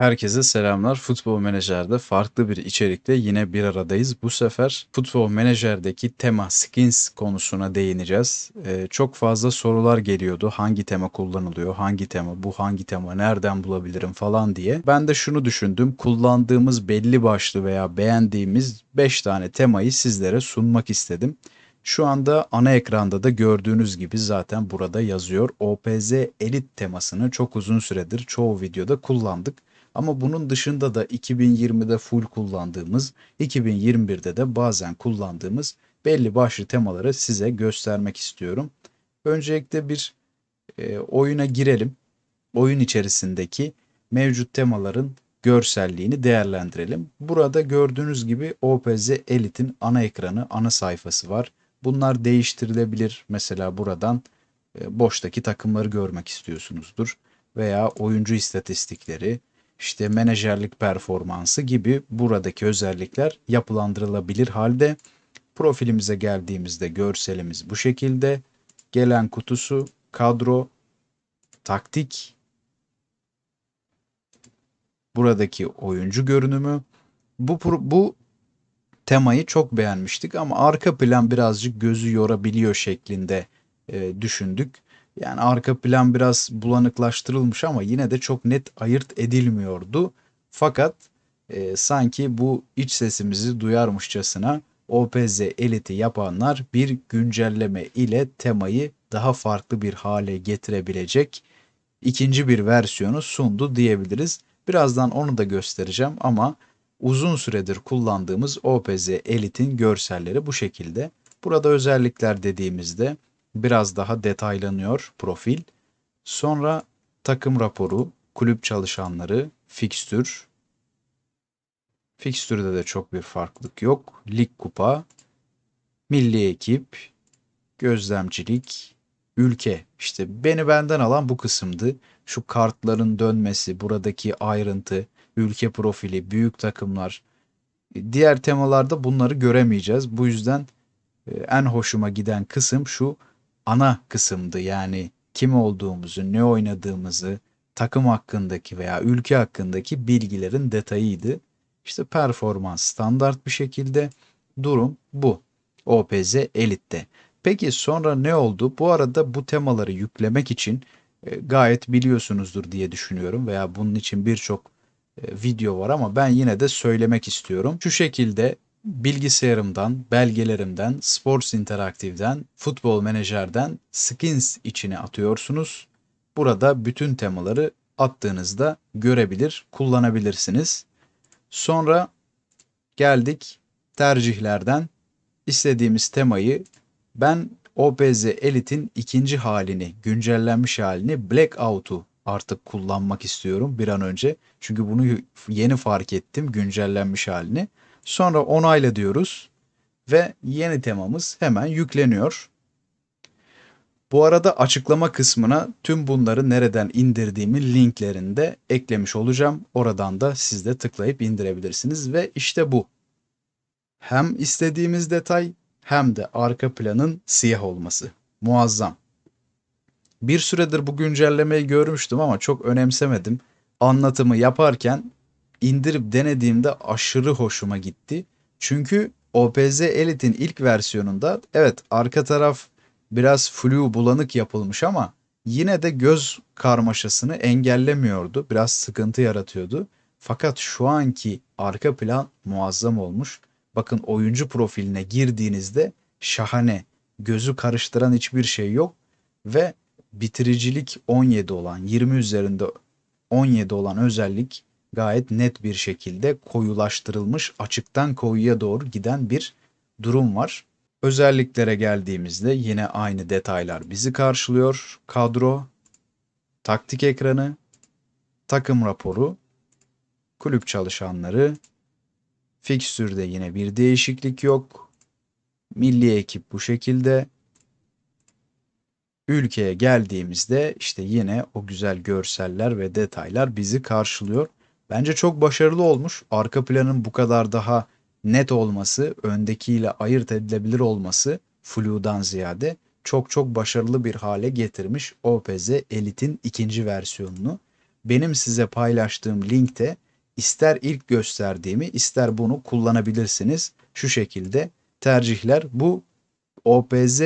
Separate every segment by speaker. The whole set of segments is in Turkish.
Speaker 1: Herkese selamlar. Futbol Menajer'de farklı bir içerikte yine bir aradayız. Bu sefer Futbol Menajer'deki tema skins konusuna değineceğiz. Ee, çok fazla sorular geliyordu. Hangi tema kullanılıyor? Hangi tema? Bu hangi tema? Nereden bulabilirim falan diye. Ben de şunu düşündüm. Kullandığımız belli başlı veya beğendiğimiz 5 tane temayı sizlere sunmak istedim. Şu anda ana ekranda da gördüğünüz gibi zaten burada yazıyor. OPZ Elite temasını çok uzun süredir çoğu videoda kullandık. Ama bunun dışında da 2020'de full kullandığımız, 2021'de de bazen kullandığımız belli başlı temaları size göstermek istiyorum. Öncelikle bir e, oyuna girelim. Oyun içerisindeki mevcut temaların görselliğini değerlendirelim. Burada gördüğünüz gibi OPZ Elite'in ana ekranı, ana sayfası var. Bunlar değiştirilebilir. Mesela buradan e, boştaki takımları görmek istiyorsunuzdur veya oyuncu istatistikleri, işte menajerlik performansı gibi buradaki özellikler yapılandırılabilir halde. Profilimize geldiğimizde görselimiz bu şekilde. Gelen kutusu, kadro, taktik, buradaki oyuncu görünümü. Bu bu temayı çok beğenmiştik ama arka plan birazcık gözü yorabiliyor şeklinde e, düşündük. Yani arka plan biraz bulanıklaştırılmış ama yine de çok net ayırt edilmiyordu. Fakat e, sanki bu iç sesimizi duyarmışçasına OPZ Elite'i yapanlar bir güncelleme ile temayı daha farklı bir hale getirebilecek ikinci bir versiyonu sundu diyebiliriz. Birazdan onu da göstereceğim ama uzun süredir kullandığımız OPZ Elite'in görselleri bu şekilde. Burada özellikler dediğimizde biraz daha detaylanıyor profil. Sonra takım raporu, kulüp çalışanları, fikstür. Fikstürde de çok bir farklılık yok. Lig kupa, milli ekip, gözlemcilik, ülke. İşte beni benden alan bu kısımdı. Şu kartların dönmesi, buradaki ayrıntı, ülke profili, büyük takımlar. Diğer temalarda bunları göremeyeceğiz. Bu yüzden e, en hoşuma giden kısım şu ana kısımdı. Yani kim olduğumuzu, ne oynadığımızı, takım hakkındaki veya ülke hakkındaki bilgilerin detayıydı. İşte performans standart bir şekilde durum bu. OPZ Elite'de. Peki sonra ne oldu? Bu arada bu temaları yüklemek için e, gayet biliyorsunuzdur diye düşünüyorum veya bunun için birçok e, video var ama ben yine de söylemek istiyorum. Şu şekilde bilgisayarımdan, belgelerimden, Sports Interactive'den, Futbol Menajer'den skins içine atıyorsunuz. Burada bütün temaları attığınızda görebilir, kullanabilirsiniz. Sonra geldik tercihlerden istediğimiz temayı ben OPZ Elite'in ikinci halini, güncellenmiş halini Blackout'u artık kullanmak istiyorum bir an önce. Çünkü bunu yeni fark ettim güncellenmiş halini. Sonra onayla diyoruz ve yeni temamız hemen yükleniyor. Bu arada açıklama kısmına tüm bunları nereden indirdiğimi linklerini de eklemiş olacağım. Oradan da siz de tıklayıp indirebilirsiniz ve işte bu. Hem istediğimiz detay hem de arka planın siyah olması. Muazzam. Bir süredir bu güncellemeyi görmüştüm ama çok önemsemedim. Anlatımı yaparken indirip denediğimde aşırı hoşuma gitti. Çünkü OPZ Elite'in ilk versiyonunda evet arka taraf biraz flu bulanık yapılmış ama yine de göz karmaşasını engellemiyordu. Biraz sıkıntı yaratıyordu. Fakat şu anki arka plan muazzam olmuş. Bakın oyuncu profiline girdiğinizde şahane. Gözü karıştıran hiçbir şey yok ve bitiricilik 17 olan 20 üzerinde 17 olan özellik gayet net bir şekilde koyulaştırılmış, açıktan koyuya doğru giden bir durum var. Özelliklere geldiğimizde yine aynı detaylar bizi karşılıyor. Kadro, taktik ekranı, takım raporu, kulüp çalışanları, fikstürde yine bir değişiklik yok. Milli ekip bu şekilde. Ülkeye geldiğimizde işte yine o güzel görseller ve detaylar bizi karşılıyor. Bence çok başarılı olmuş. Arka planın bu kadar daha net olması, öndekiyle ayırt edilebilir olması Flu'dan ziyade çok çok başarılı bir hale getirmiş OPZ Elite'in ikinci versiyonunu. benim size paylaştığım linkte ister ilk gösterdiğimi ister bunu kullanabilirsiniz. Şu şekilde tercihler bu OPZ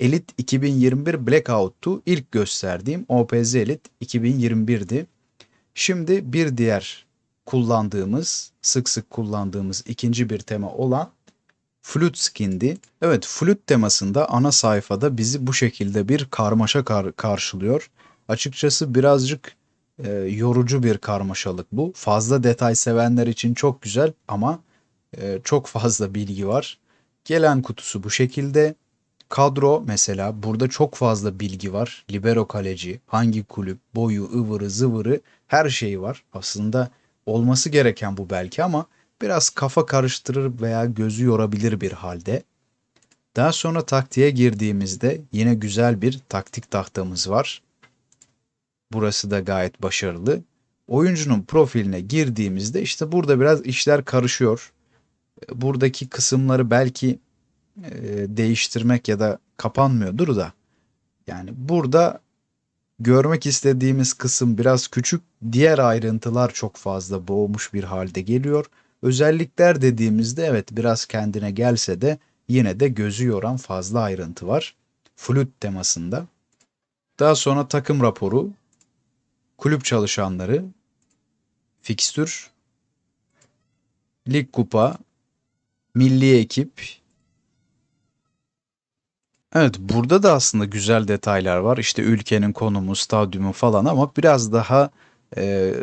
Speaker 1: Elite 2021 Blackout'tu. İlk gösterdiğim OPZ Elite 2021'di. Şimdi bir diğer kullandığımız, sık sık kullandığımız ikinci bir tema olan Flute Skin'di. Evet, Flute temasında ana sayfada bizi bu şekilde bir karmaşa kar- karşılıyor. Açıkçası birazcık e, yorucu bir karmaşalık bu. Fazla detay sevenler için çok güzel ama e, çok fazla bilgi var. Gelen kutusu bu şekilde. Kadro mesela burada çok fazla bilgi var. Libero kaleci, hangi kulüp, boyu, ıvırı, zıvırı her şeyi var. Aslında olması gereken bu belki ama biraz kafa karıştırır veya gözü yorabilir bir halde. Daha sonra taktiğe girdiğimizde yine güzel bir taktik tahtamız var. Burası da gayet başarılı. Oyuncunun profiline girdiğimizde işte burada biraz işler karışıyor. Buradaki kısımları belki e, değiştirmek ya da kapanmıyordur da. Yani burada görmek istediğimiz kısım biraz küçük, diğer ayrıntılar çok fazla boğmuş bir halde geliyor. Özellikler dediğimizde evet biraz kendine gelse de yine de gözü yoran fazla ayrıntı var. Flüt temasında. Daha sonra takım raporu, kulüp çalışanları, fikstür, lig kupa, milli ekip. Evet burada da aslında güzel detaylar var. İşte ülkenin konumu, stadyumu falan ama biraz daha e,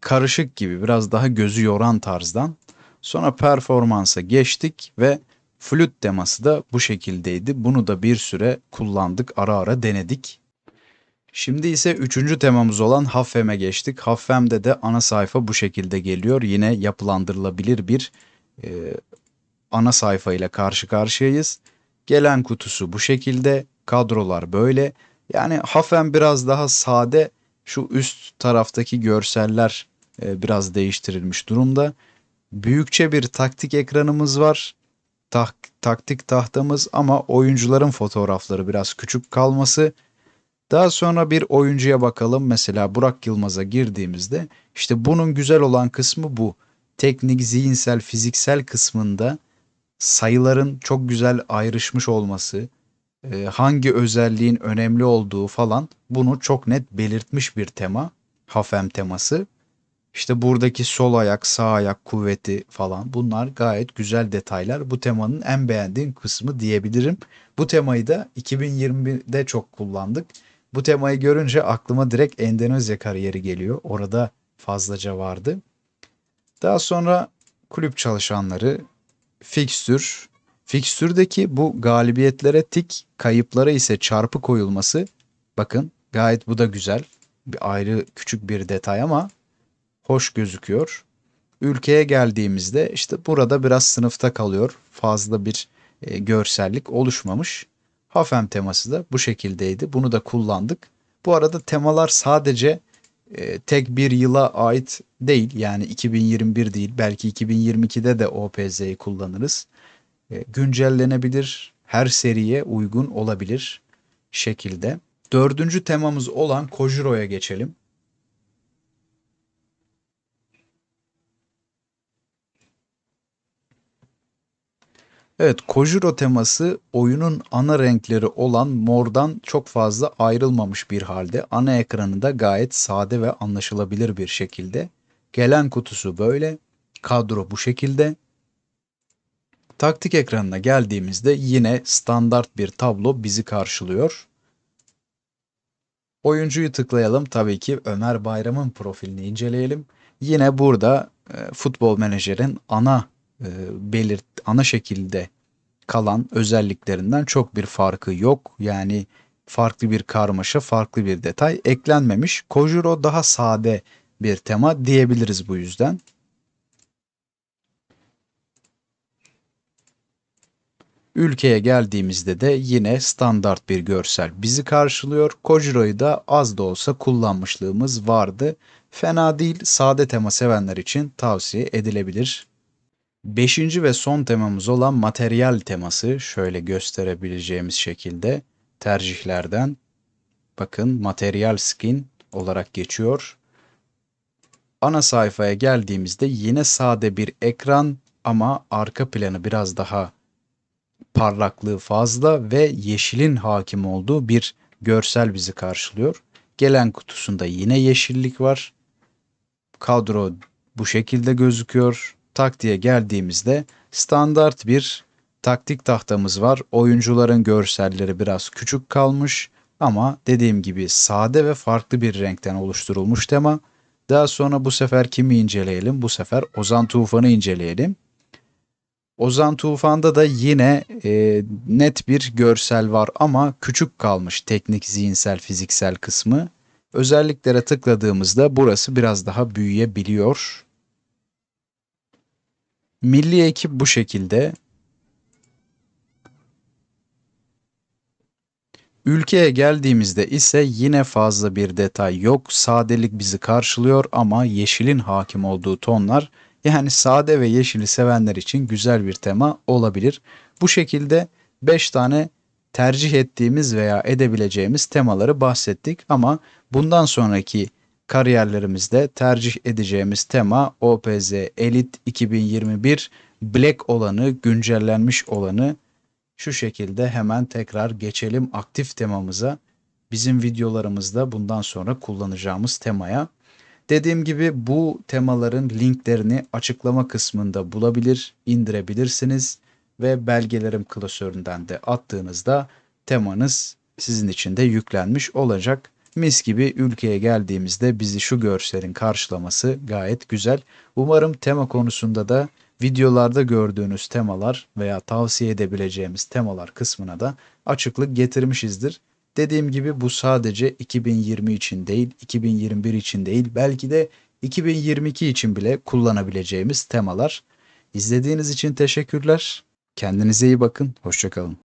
Speaker 1: karışık gibi, biraz daha gözü yoran tarzdan. Sonra performansa geçtik ve flüt teması da bu şekildeydi. Bunu da bir süre kullandık, ara ara denedik. Şimdi ise üçüncü temamız olan Haffem'e geçtik. Haffem'de de ana sayfa bu şekilde geliyor. Yine yapılandırılabilir bir e, ana sayfa ile karşı karşıyayız. Gelen kutusu bu şekilde, kadrolar böyle. Yani Haffem biraz daha sade. Şu üst taraftaki görseller e, biraz değiştirilmiş durumda. Büyükçe bir taktik ekranımız var. Tak, taktik tahtamız ama oyuncuların fotoğrafları biraz küçük kalması. Daha sonra bir oyuncuya bakalım. Mesela Burak Yılmaz'a girdiğimizde işte bunun güzel olan kısmı bu. Teknik, zihinsel, fiziksel kısmında sayıların çok güzel ayrışmış olması, e, hangi özelliğin önemli olduğu falan bunu çok net belirtmiş bir tema. Hafem teması. İşte buradaki sol ayak, sağ ayak kuvveti falan bunlar gayet güzel detaylar. Bu temanın en beğendiğim kısmı diyebilirim. Bu temayı da 2020'de çok kullandık. Bu temayı görünce aklıma direkt Endonezya kariyeri geliyor. Orada fazlaca vardı. Daha sonra kulüp çalışanları, fikstür, fikstürdeki bu galibiyetlere tik, kayıplara ise çarpı koyulması. Bakın gayet bu da güzel. Bir ayrı küçük bir detay ama hoş gözüküyor. Ülkeye geldiğimizde işte burada biraz sınıfta kalıyor. Fazla bir e, görsellik oluşmamış. Hafem teması da bu şekildeydi. Bunu da kullandık. Bu arada temalar sadece e, tek bir yıla ait değil. Yani 2021 değil. Belki 2022'de de OPZ'yi kullanırız. E, güncellenebilir. Her seriye uygun olabilir şekilde. Dördüncü temamız olan Kojuro'ya geçelim. Evet, Kojuro teması oyunun ana renkleri olan mordan çok fazla ayrılmamış bir halde. Ana ekranında gayet sade ve anlaşılabilir bir şekilde. Gelen kutusu böyle. Kadro bu şekilde. Taktik ekranına geldiğimizde yine standart bir tablo bizi karşılıyor. Oyuncuyu tıklayalım. Tabii ki Ömer Bayram'ın profilini inceleyelim. Yine burada e, futbol menajerin ana belirt ana şekilde kalan özelliklerinden çok bir farkı yok. Yani farklı bir karmaşa, farklı bir detay eklenmemiş. Kojuro daha sade bir tema diyebiliriz bu yüzden. Ülkeye geldiğimizde de yine standart bir görsel bizi karşılıyor. Kojiro'yu da az da olsa kullanmışlığımız vardı. Fena değil, sade tema sevenler için tavsiye edilebilir. Beşinci ve son temamız olan materyal teması şöyle gösterebileceğimiz şekilde tercihlerden bakın materyal skin olarak geçiyor. Ana sayfaya geldiğimizde yine sade bir ekran ama arka planı biraz daha parlaklığı fazla ve yeşilin hakim olduğu bir görsel bizi karşılıyor. Gelen kutusunda yine yeşillik var. Kadro bu şekilde gözüküyor. Taktiğe geldiğimizde standart bir taktik tahtamız var. Oyuncuların görselleri biraz küçük kalmış ama dediğim gibi sade ve farklı bir renkten oluşturulmuş tema. Daha sonra bu sefer kimi inceleyelim? Bu sefer Ozan Tufan'ı inceleyelim. Ozan Tufan'da da yine e, net bir görsel var ama küçük kalmış teknik, zihinsel, fiziksel kısmı. Özelliklere tıkladığımızda burası biraz daha büyüyebiliyor. Milli ekip bu şekilde. Ülkeye geldiğimizde ise yine fazla bir detay yok. Sadelik bizi karşılıyor ama yeşilin hakim olduğu tonlar yani sade ve yeşili sevenler için güzel bir tema olabilir. Bu şekilde 5 tane tercih ettiğimiz veya edebileceğimiz temaları bahsettik ama bundan sonraki kariyerlerimizde tercih edeceğimiz tema OPZ Elite 2021 Black olanı, güncellenmiş olanı şu şekilde hemen tekrar geçelim aktif temamıza. Bizim videolarımızda bundan sonra kullanacağımız temaya. Dediğim gibi bu temaların linklerini açıklama kısmında bulabilir, indirebilirsiniz ve belgelerim klasöründen de attığınızda temanız sizin için de yüklenmiş olacak. Mis gibi ülkeye geldiğimizde bizi şu görselin karşılaması gayet güzel. Umarım tema konusunda da videolarda gördüğünüz temalar veya tavsiye edebileceğimiz temalar kısmına da açıklık getirmişizdir. Dediğim gibi bu sadece 2020 için değil, 2021 için değil, belki de 2022 için bile kullanabileceğimiz temalar. İzlediğiniz için teşekkürler. Kendinize iyi bakın. Hoşçakalın.